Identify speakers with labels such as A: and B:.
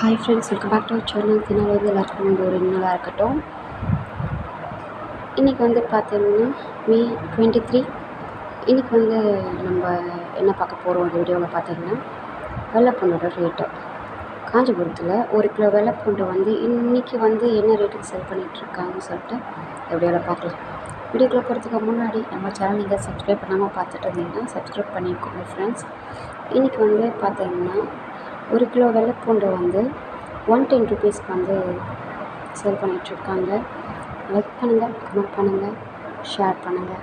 A: Hi friends welcome back to channel தினால் வந்து எல்லாருக்கும் வந்து ஒரு நாளாக இருக்கட்டும். இன்றைக்கி வந்து பார்த்தீங்கன்னா மே டுவெண்ட்டி த்ரீ இன்றைக்கி வந்து நம்ம என்ன பார்க்க போகிறோம் அந்த வீடியோவில் பார்த்தீங்கன்னா வெள்ளைப்பூண்டோட ரேட்டு காஞ்சிபுரத்தில் ஒரு கிலோ வெள்ளைப்பூண்டு வந்து இன்றைக்கி வந்து என்ன ரேட்டுக்கு செல் பண்ணிகிட்ருக்காங்கன்னு சொல்லிட்டு இந்த வீடியோவில் பார்க்கலாம். வீடியோக்குள்ளே போகிறதுக்கு முன்னாடி நம்ம சேனல் நீங்கள் சப்ஸ்கிரைப் பண்ணாமல் பார்த்துட்டு இருந்தீங்கன்னா சப்ஸ்கிரைப் பண்ணிக்கோங்க ஃப்ரெண்ட்ஸ் இன்றைக்கி வந்து பார்த்தீங்கன்னா ஒரு கிலோ வெள்ளைப்பூண்டு வந்து ஒன் டென் ருபீஸ்க்கு வந்து சேல் பண்ணிகிட்ருக்காங்க லைக் பண்ணுங்கள் கமெண்ட் பண்ணுங்கள் ஷேர் பண்ணுங்கள்